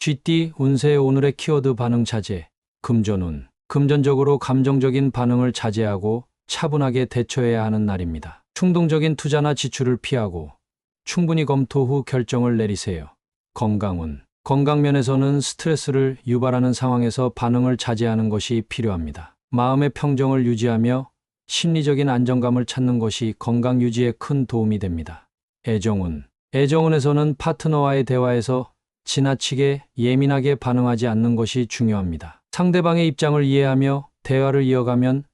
쥐띠 운세 오늘의 키워드 반응 자제. 금전운. 금전적으로 감정적인 반응을 자제하고 차분하게 대처해야 하는 날입니다. 충동적인 투자나 지출을 피하고 충분히 검토 후 결정을 내리세요. 건강운. 건강면에서는 스트레스를 유발하는 상황에서 반응을 자제하는 것이 필요합니다. 마음의 평정을 유지하며 심리적인 안정감을 찾는 것이 건강 유지에 큰 도움이 됩니다. 애정운. 애정운에서는 파트너와의 대화에서 지나치게 예민하게 반응하지 않는 것이 중요합니다. 상대방의 입장을 이해하며 대화를 이어가면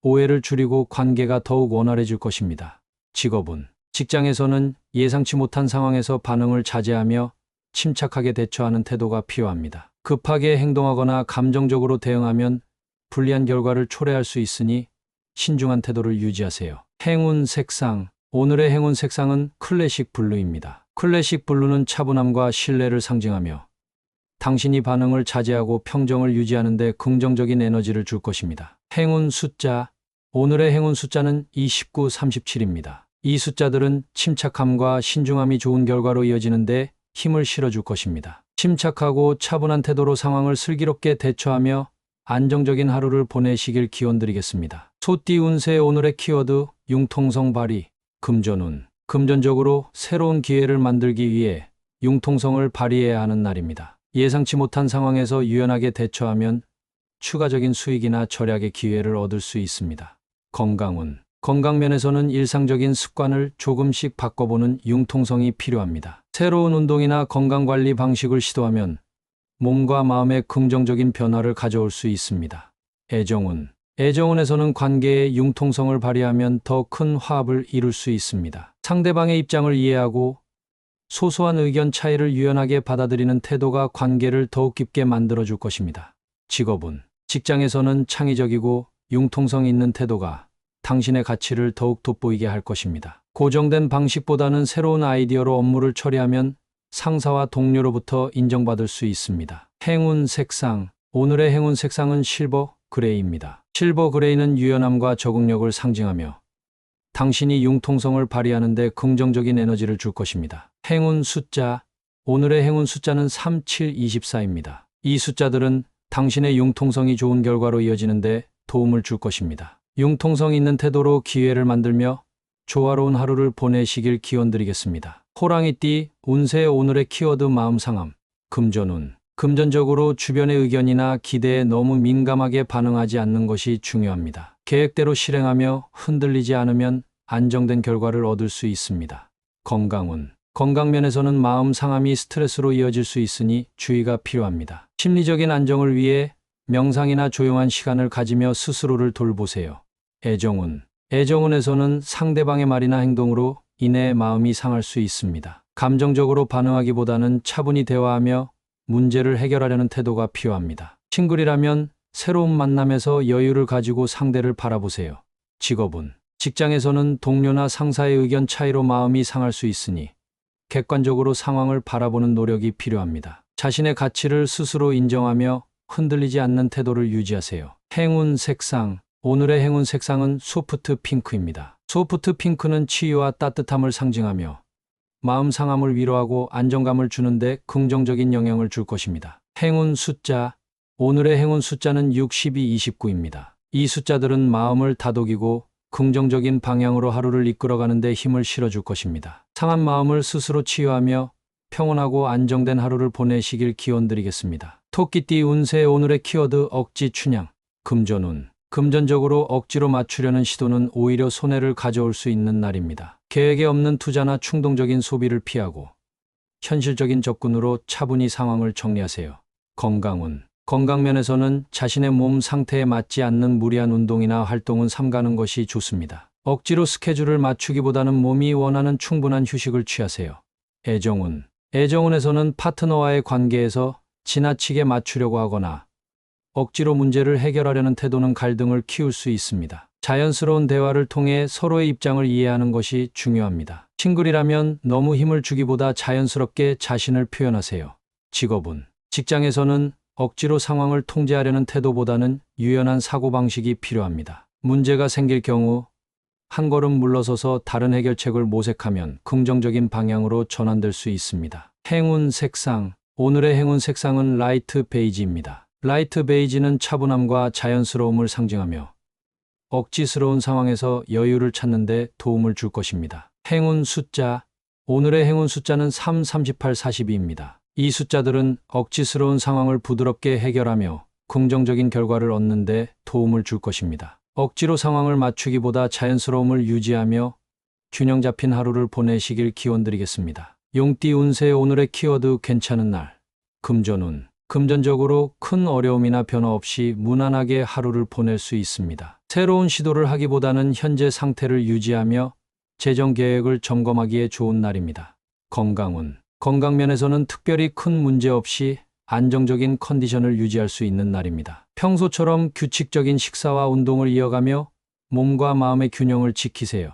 오해를 줄이고 관계가 더욱 원활해질 것입니다. 직업은 직장에서는 예상치 못한 상황에서 반응을 자제하며 침착하게 대처하는 태도가 필요합니다. 급하게 행동하거나 감정적으로 대응하면 불리한 결과를 초래할 수 있으니 신중한 태도를 유지하세요. 행운 색상. 오늘의 행운 색상은 클래식 블루입니다. 클래식 블루는 차분함과 신뢰를 상징하며 당신이 반응을 자제하고 평정을 유지하는 데 긍정적인 에너지를 줄 것입니다. 행운 숫자. 오늘의 행운 숫자는 29, 37입니다. 이 숫자들은 침착함과 신중함이 좋은 결과로 이어지는데 힘을 실어줄 것입니다. 침착하고 차분한 태도로 상황을 슬기롭게 대처하며 안정적인 하루를 보내시길 기원드리겠습니다. 소띠 운세 오늘의 키워드 융통성 발휘 금전운 금전적으로 새로운 기회를 만들기 위해 융통성을 발휘해야 하는 날입니다. 예상치 못한 상황에서 유연하게 대처하면 추가적인 수익이나 절약의 기회를 얻을 수 있습니다. 건강운 건강면에서는 일상적인 습관을 조금씩 바꿔보는 융통성이 필요합니다. 새로운 운동이나 건강관리 방식을 시도하면 몸과 마음에 긍정적인 변화를 가져올 수 있습니다. 애정운 애정운에서는 관계의 융통성을 발휘하면 더 큰 화합을 이룰 수 있습니다. 상대방의 입장을 이해하고 소소한 의견 차이를 유연하게 받아들이는 태도가 관계를 더욱 깊게 만들어줄 것입니다. 직업은 직장에서는 창의적이고 융통성 있는 태도가 당신의 가치를 더욱 돋보이게 할 것입니다. 고정된 방식보다는 새로운 아이디어로 업무를 처리하면 상사와 동료로부터 인정받을 수 있습니다. 행운 색상. 오늘의 행운 색상은 실버 그레이입니다. 실버 그레이는 유연함과 적응력을 상징하며 당신이 융통성을 발휘하는 데 긍정적인 에너지를 줄 것입니다. 행운 숫자. 오늘의 행운 숫자는 3724입니다. 이 숫자들은 당신의 융통성이 좋은 결과로 이어지는데 도움을 줄 것입니다. 융통성 있는 태도로 기회를 만들며 조화로운 하루를 보내시길 기원드리겠습니다. 호랑이띠 운세 오늘의 키워드 마음 상함 금전운 금전적으로 주변의 의견이나 기대에 너무 민감하게 반응하지 않는 것이 중요합니다. 계획대로 실행하며 흔들리지 않으면 안정된 결과를 얻을 수 있습니다. 건강운 건강면에서는 마음 상함이 스트레스로 이어질 수 있으니 주의가 필요합니다. 심리적인 안정을 위해 명상이나 조용한 시간을 가지며 스스로를 돌보세요. 애정운 애정운에서는 상대방의 말이나 행동으로 인해 마음이 상할 수 있습니다. 감정적으로 반응하기보다는 차분히 대화하며 문제를 해결하려는 태도가 필요합니다. 싱글이라면 새로운 만남에서 여유를 가지고 상대를 바라보세요. 직업은 직장에서는 동료나 상사의 의견 차이로 마음이 상할 수 있으니 객관적으로 상황을 바라보는 노력이 필요합니다. 자신의 가치를 스스로 인정하며 흔들리지 않는 태도를 유지하세요. 행운 색상 오늘의 행운 색상은 소프트 핑크입니다. 소프트 핑크는 치유와 따뜻함을 상징하며 마음 상함을 위로하고 안정감을 주는데 긍정적인 영향을 줄 것입니다. 행운 숫자 오늘의 행운 숫자는 62, 29입니다. 이 숫자들은 마음을 다독이고 긍정적인 방향으로 하루를 이끌어가는 데 힘을 실어줄 것입니다. 상한 마음을 스스로 치유하며 평온하고 안정된 하루를 보내시길 기원드리겠습니다. 토끼띠 운세 오늘의 키워드 억지 춘향 금전운 금전적으로 억지로 맞추려는 시도는 오히려 손해를 가져올 수 있는 날입니다. 계획에 없는 투자나 충동적인 소비를 피하고 현실적인 접근으로 차분히 상황을 정리하세요. 건강운 건강면에서는 자신의 몸 상태에 맞지 않는 무리한 운동이나 활동은 삼가는 것이 좋습니다. 억지로 스케줄을 맞추기보다는 몸이 원하는 충분한 휴식을 취하세요. 애정운 애정운에서는 파트너와의 관계에서 지나치게 맞추려고 하거나 억지로 문제를 해결하려는 태도는 갈등을 키울 수 있습니다. 자연스러운 대화를 통해 서로의 입장을 이해하는 것이 중요합니다. 싱글이라면 너무 힘을 주기보다 자연스럽게 자신을 표현하세요. 직업은 직장에서는 억지로 상황을 통제하려는 태도보다는 유연한 사고방식이 필요합니다. 문제가 생길 경우 한 걸음 물러서서 다른 해결책을 모색하면 긍정적인 방향으로 전환될 수 있습니다. 행운 색상 오늘의 행운 색상은 라이트 베이지입니다. 라이트 베이지는 차분함과 자연스러움을 상징하며 억지스러운 상황에서 여유를 찾는 데 도움을 줄 것입니다. 행운 숫자 오늘의 행운 숫자는 3, 38, 42입니다. 이 숫자들은 억지스러운 상황을 부드럽게 해결하며 긍정적인 결과를 얻는 데 도움을 줄 것입니다. 억지로 상황을 맞추기보다 자연스러움을 유지하며 균형 잡힌 하루를 보내시길 기원드리겠습니다. 용띠 운세 오늘의 키워드 괜찮은 날. 금전운. 금전적으로 큰 어려움이나 변화 없이 무난하게 하루를 보낼 수 있습니다. 새로운 시도를 하기보다는 현재 상태를 유지하며 재정 계획을 점검하기에 좋은 날입니다. 건강운. 건강면에서는 특별히 큰 문제 없이 안정적인 컨디션을 유지할 수 있는 날입니다. 평소처럼 규칙적인 식사와 운동을 이어가며 몸과 마음의 균형을 지키세요.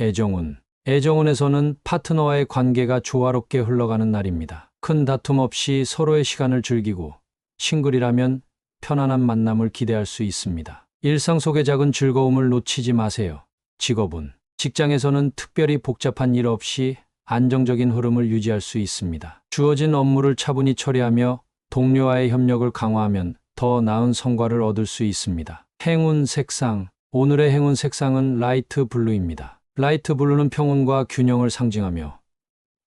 애정운. 애정운에서는 파트너와의 관계가 조화롭게 흘러가는 날입니다. 큰 다툼 없이 서로의 시간을 즐기고 싱글이라면 편안한 만남을 기대할 수 있습니다. 일상 속의 작은 즐거움을 놓치지 마세요. 직업운. 직장에서는 특별히 복잡한 일 없이 안정적인 흐름을 유지할 수 있습니다. 주어진 업무를 차분히 처리하며 동료와의 협력을 강화하면 더 나은 성과를 얻을 수 있습니다. 행운 색상. 오늘의 행운 색상은 라이트 블루입니다. 라이트 블루는 평온과 균형을 상징하며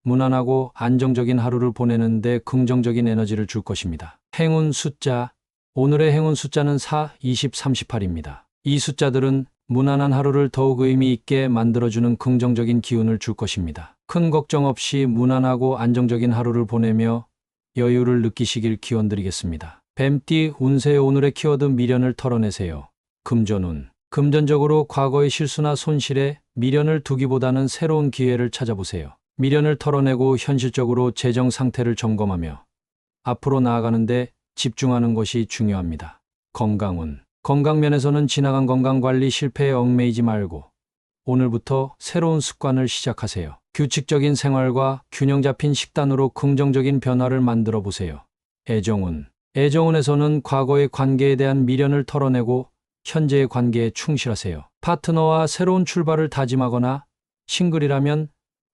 무난하고 안정적인 하루를 보내는데 긍정적인 에너지를 줄 것입니다. 행운 숫자. 오늘의 행운 숫자는 4, 20, 38입니다. 이 숫자들은 무난한 하루를 더욱 의미 있게 만들어주는 긍정적인 기운을 줄 것입니다. 큰 걱정 없이 무난하고 안정적인 하루를 보내며 여유를 느끼시길 기원드리겠습니다. 뱀띠 운세 오늘의 키워드 미련을 털어내세요. 금전운. 금전적으로 과거의 실수나 손실에 미련을 두기보다는 새로운 기회를 찾아보세요. 미련을 털어내고 현실적으로 재정 상태를 점검하며 앞으로 나아가는데 집중하는 것이 중요합니다. 건강운. 건강면에서는 지나간 건강관리 실패에 얽매이지 말고 오늘부터 새로운 습관을 시작하세요. 규칙적인 생활과 균형 잡힌 식단으로 긍정적인 변화를 만들어 보세요. 애정운. 애정운에서는 과거의 관계에 대한 미련을 털어내고 현재의 관계에 충실하세요. 파트너와 새로운 출발을 다짐하거나 싱글이라면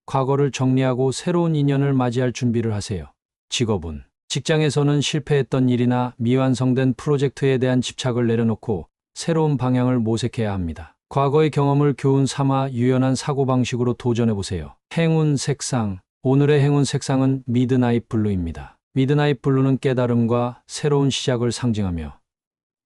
과거를 정리하고 새로운 인연을 맞이할 준비를 하세요. 직업운. 직장에서는 실패했던 일이나 미완성된 프로젝트에 대한 집착을 내려놓고 새로운 방향을 모색해야 합니다. 과거의 경험을 교훈 삼아 유연한 사고방식으로 도전해보세요. 행운 색상. 오늘의 행운 색상은 미드나잇 블루입니다. 미드나잇 블루는 깨달음과 새로운 시작을 상징하며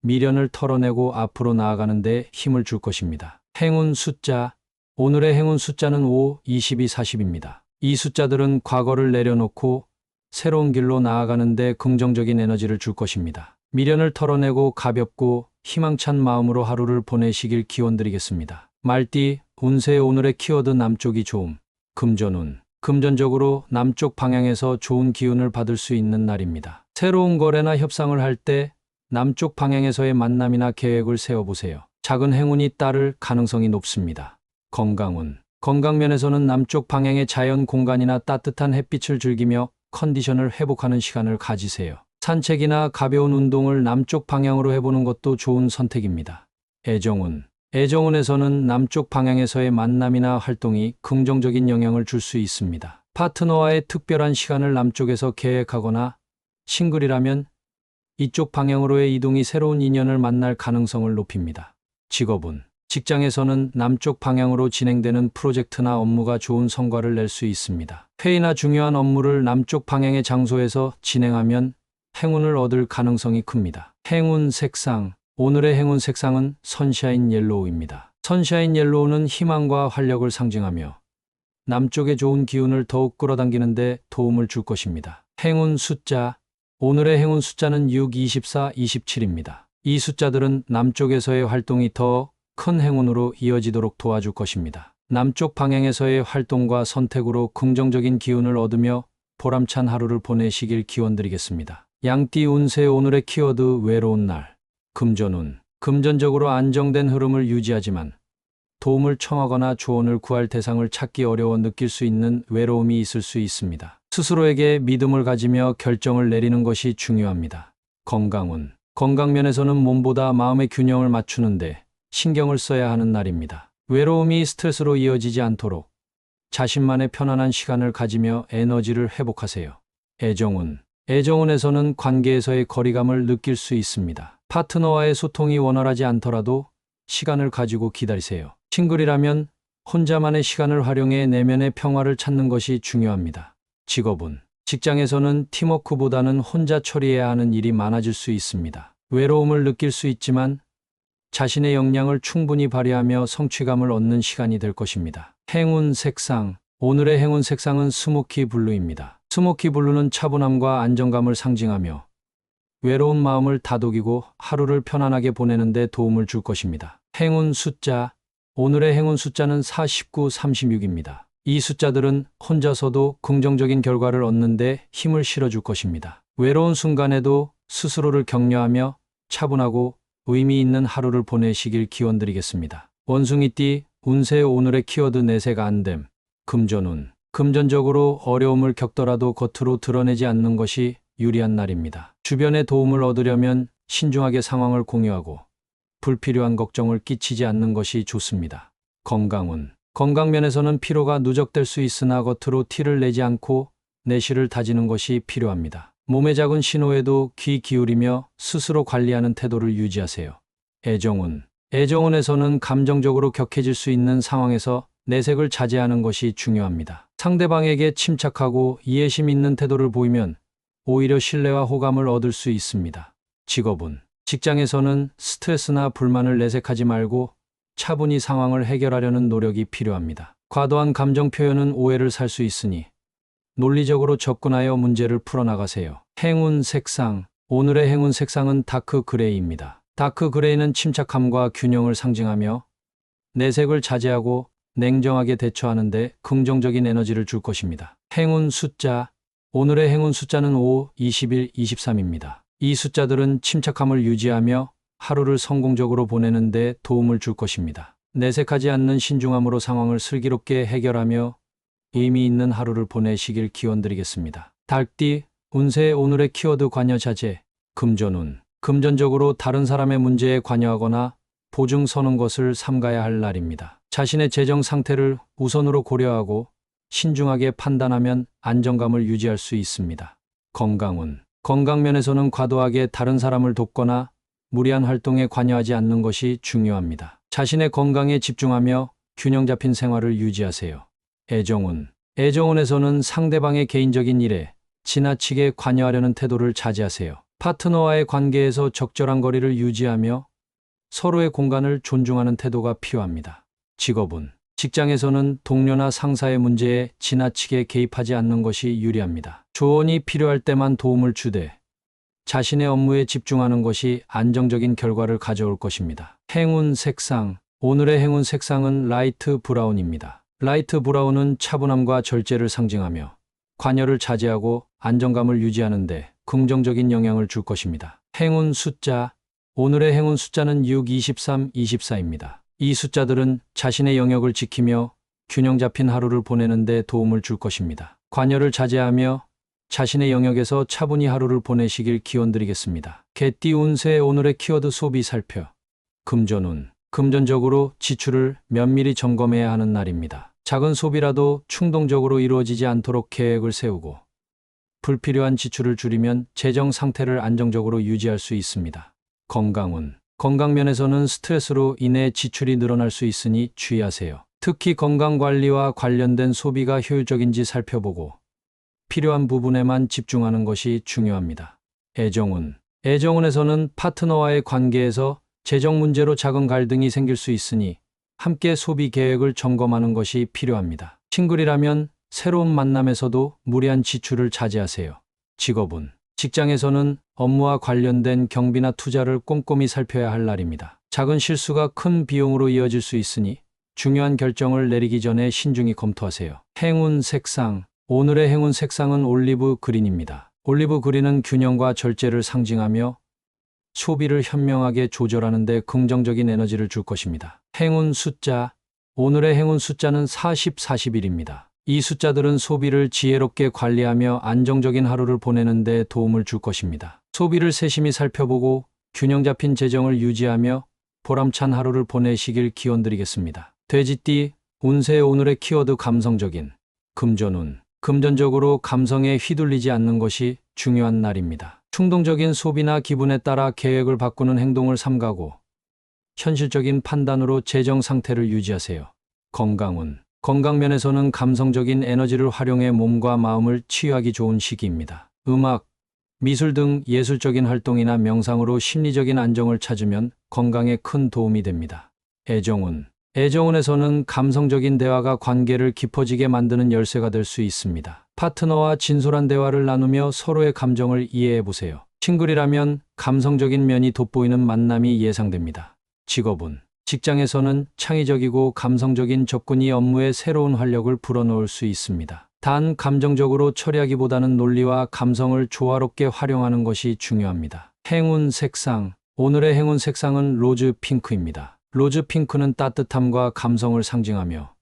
미련을 털어내고 앞으로 나아가는 데 힘을 줄 것입니다. 행운 숫자. 오늘의 행운 숫자는 5, 22, 40입니다. 이 숫자들은 과거를 내려놓고 새로운 길로 나아가는데 긍정적인 에너지를 줄 것입니다. 미련을 털어내고 가볍고 희망찬 마음으로 하루를 보내시길 기원드리겠습니다. 말띠, 운세 오늘의 키워드 남쪽이 좋음, 금전운. 금전적으로 남쪽 방향에서 좋은 기운을 받을 수 있는 날입니다. 새로운 거래나 협상을 할 때 남쪽 방향에서의 만남이나 계획을 세워보세요. 작은 행운이 따를 가능성이 높습니다. 건강운. 건강면에서는 남쪽 방향의 자연 공간이나 따뜻한 햇빛을 즐기며 컨디션을 회복하는 시간을 가지세요. 산책이나 가벼운 운동을 남쪽 방향으로 해보는 것도 좋은 선택입니다. 애정운. 애정운에서는 남쪽 방향에서의 만남이나 활동이 긍정적인 영향을 줄 수 있습니다. 파트너와의 특별한 시간을 남쪽에서 계획하거나 싱글이라면 이쪽 방향으로의 이동이 새로운 인연을 만날 가능성을 높입니다. 직업운. 직장에서는 남쪽 방향으로 진행되는 프로젝트나 업무가 좋은 성과를 낼 수 있습니다. 회의나 중요한 업무를 남쪽 방향의 장소에서 진행하면 행운을 얻을 가능성이 큽니다. 행운 색상. 오늘의 행운 색상은 선샤인 옐로우입니다. 선샤인 옐로우는 희망과 활력을 상징하며 남쪽의 좋은 기운을 더욱 끌어당기는데 도움을 줄 것입니다. 행운 숫자. 오늘의 행운 숫자는 6, 24, 27입니다. 이 숫자들은 남쪽에서의 활동이 더 큰 행운으로 이어지도록 도와줄 것입니다. 남쪽 방향에서의 활동과 선택으로 긍정적인 기운을 얻으며 보람찬 하루를 보내시길 기원드리겠습니다. 양띠 운세 오늘의 키워드 외로운 날. 금전운. 금전적으로 안정된 흐름을 유지하지만 도움을 청하거나 조언을 구할 대상을 찾기 어려워 느낄 수 있는 외로움이 있을 수 있습니다. 스스로에게 믿음을 가지며 결정을 내리는 것이 중요합니다. 건강운. 건강면에서는 몸보다 마음의 균형을 맞추는데 신경을 써야 하는 날입니다. 외로움이 스트레스로 이어지지 않도록 자신만의 편안한 시간을 가지며 에너지를 회복하세요. 애정운. 애정운에서는 관계에서의 거리감을 느낄 수 있습니다. 파트너와의 소통이 원활하지 않더라도 시간을 가지고 기다리세요. 싱글이라면 혼자만의 시간을 활용해 내면의 평화를 찾는 것이 중요합니다. 직업은 직장에서는 팀워크보다는 혼자 처리해야 하는 일이 많아질 수 있습니다. 외로움을 느낄 수 있지만 자신의 역량을 충분히 발휘하며 성취감을 얻는 시간이 될 것입니다. 행운 색상. 오늘의 행운 색상은 스모키 블루입니다. 스모키 블루는 차분함과 안정감을 상징하며 외로운 마음을 다독이고 하루를 편안하게 보내는 데 도움을 줄 것입니다. 행운 숫자. 오늘의 행운 숫자는 49, 36입니다. 이 숫자들은 혼자서도 긍정적인 결과를 얻는 데 힘을 실어줄 것입니다. 외로운 순간에도 스스로를 격려하며 차분하고 의미 있는 하루를 보내시길 기원드리겠습니다. 원숭이띠, 운세 오늘의 키워드 내색 안됨, 금전운. 금전적으로 어려움을 겪더라도 겉으로 드러내지 않는 것이 유리한 날입니다. 주변의 도움을 얻으려면 신중하게 상황을 공유하고 불필요한 걱정을 끼치지 않는 것이 좋습니다. 건강운. 건강면에서는 피로가 누적될 수 있으나 겉으로 티를 내지 않고 내실을 다지는 것이 필요합니다. 몸의 작은 신호에도 귀 기울이며 스스로 관리하는 태도를 유지하세요. 애정운. 애정운에서는 감정적으로 격해질 수 있는 상황에서 내색을 자제하는 것이 중요합니다. 상대방에게 침착하고 이해심 있는 태도를 보이면 오히려 신뢰와 호감을 얻을 수 있습니다. 직업운. 직장에서는 스트레스나 불만을 내색하지 말고 차분히 상황을 해결하려는 노력이 필요합니다. 과도한 감정 표현은 오해를 살 수 있으니 논리적으로 접근하여 문제를 풀어나가세요. 행운 색상. 오늘의 행운 색상은 다크 그레이입니다. 다크 그레이는 침착함과 균형을 상징하며 내색을 자제하고 냉정하게 대처하는데 긍정적인 에너지를 줄 것입니다. 행운 숫자. 오늘의 행운 숫자는 5, 21, 23입니다. 이 숫자들은 침착함을 유지하며 하루를 성공적으로 보내는 데 도움을 줄 것입니다. 내색하지 않는 신중함으로 상황을 슬기롭게 해결하며 의미 있는 하루를 보내시길 기원드리겠습니다. 달띠, 운세 오늘의 키워드 관여 자제, 금전운. 금전적으로 다른 사람의 문제에 관여하거나 보증 서는 것을 삼가야 할 날입니다. 자신의 재정 상태를 우선으로 고려하고 신중하게 판단하면 안정감을 유지할 수 있습니다. 건강운. 건강면에서는 과도하게 다른 사람을 돕거나 무리한 활동에 관여하지 않는 것이 중요합니다. 자신의 건강에 집중하며 균형 잡힌 생활을 유지하세요. 애정운. 애정운에서는 상대방의 개인적인 일에 지나치게 관여하려는 태도를 자제하세요. 파트너와의 관계에서 적절한 거리를 유지하며 서로의 공간을 존중하는 태도가 필요합니다. 직업운. 직장에서는 동료나 상사의 문제에 지나치게 개입하지 않는 것이 유리합니다. 조언이 필요할 때만 도움을 주되 자신의 업무에 집중하는 것이 안정적인 결과를 가져올 것입니다. 행운 색상. 오늘의 행운 색상은 라이트 브라운입니다. 라이트 브라운은 차분함과 절제를 상징하며 관여를 자제하고 안정감을 유지하는 데 긍정적인 영향을 줄 것입니다. 행운 숫자. 오늘의 행운 숫자는 6, 23, 24입니다. 이 숫자들은 자신의 영역을 지키며 균형 잡힌 하루를 보내는 데 도움을 줄 것입니다. 관여를 자제하며 자신의 영역에서 차분히 하루를 보내시길 기원드리겠습니다. 개띠 운세 오늘의 키워드 소비 살펴. 금전운. 금전적으로 지출을 면밀히 점검해야 하는 날입니다. 작은 소비라도 충동적으로 이루어지지 않도록 계획을 세우고 불필요한 지출을 줄이면 재정 상태를 안정적으로 유지할 수 있습니다. 건강운. 건강면에서는 스트레스로 인해 지출이 늘어날 수 있으니 주의하세요. 특히 건강관리와 관련된 소비가 효율적인지 살펴보고 필요한 부분에만 집중하는 것이 중요합니다. 애정운. 애정운에서는 파트너와의 관계에서 재정 문제로 작은 갈등이 생길 수 있으니 함께 소비 계획을 점검하는 것이 필요합니다. 싱글이라면 새로운 만남에서도 무리한 지출을 자제하세요. 직업운. 직장에서는 업무와 관련된 경비나 투자를 꼼꼼히 살펴야 할 날입니다. 작은 실수가 큰 비용으로 이어질 수 있으니 중요한 결정을 내리기 전에 신중히 검토하세요. 행운 색상. 오늘의 행운 색상은 올리브 그린입니다. 올리브 그린은 균형과 절제를 상징하며 소비를 현명하게 조절하는 데 긍정적인 에너지를 줄 것입니다. 행운 숫자. 오늘의 행운 숫자는 40, 41입니다. 이 숫자들은 소비를 지혜롭게 관리하며 안정적인 하루를 보내는 데 도움을 줄 것입니다. 소비를 세심히 살펴보고 균형 잡힌 재정을 유지하며 보람찬 하루를 보내시길 기원드리겠습니다. 돼지띠, 운세 오늘의 키워드 감성적인, 금전운. 금전적으로 감성에 휘둘리지 않는 것이 중요한 날입니다. 충동적인 소비나 기분에 따라 계획을 바꾸는 행동을 삼가고 현실적인 판단으로 재정 상태를 유지하세요. 건강운. 건강면에서는 감성적인 에너지를 활용해 몸과 마음을 치유하기 좋은 시기입니다. 음악, 미술 등 예술적인 활동이나 명상으로 심리적인 안정을 찾으면 건강에 큰 도움이 됩니다. 애정운. 애정운에서는 감성적인 대화가 관계를 깊어지게 만드는 열쇠가 될 수 있습니다. 파트너와 진솔한 대화를 나누며 서로의 감정을 이해해 보세요. 싱글이라면 감성적인 면이 돋보이는 만남이 예상됩니다. 직업운. 직장에서는 창의적이고 감성적인 접근이 업무에 새로운 활력을 불어넣을 수 있습니다. 단 감정적으로 처리하기보다는 논리와 감성을 조화롭게 활용하는 것이 중요합니다. 행운 색상. 오늘의 행운 색상은 로즈 핑크입니다. 로즈 핑크는 따뜻함과 감성을 상징하며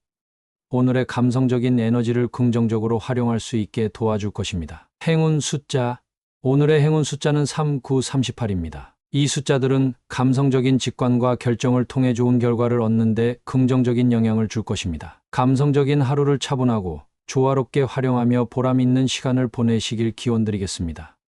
오늘의 감성적인 에너지를 긍정적으로 활용할 수 있게 도와줄 것입니다. 행운 숫자. 오늘의 행운 숫자는 3938입니다. 이 숫자들은 감성적인 직관과 결정을 통해 좋은 결과를 얻는데 긍정적인 영향을 줄 것입니다. 감성적인 하루를 차분하고 조화롭게 활용하며 보람 있는 시간을 보내시길 기원드리겠습니다.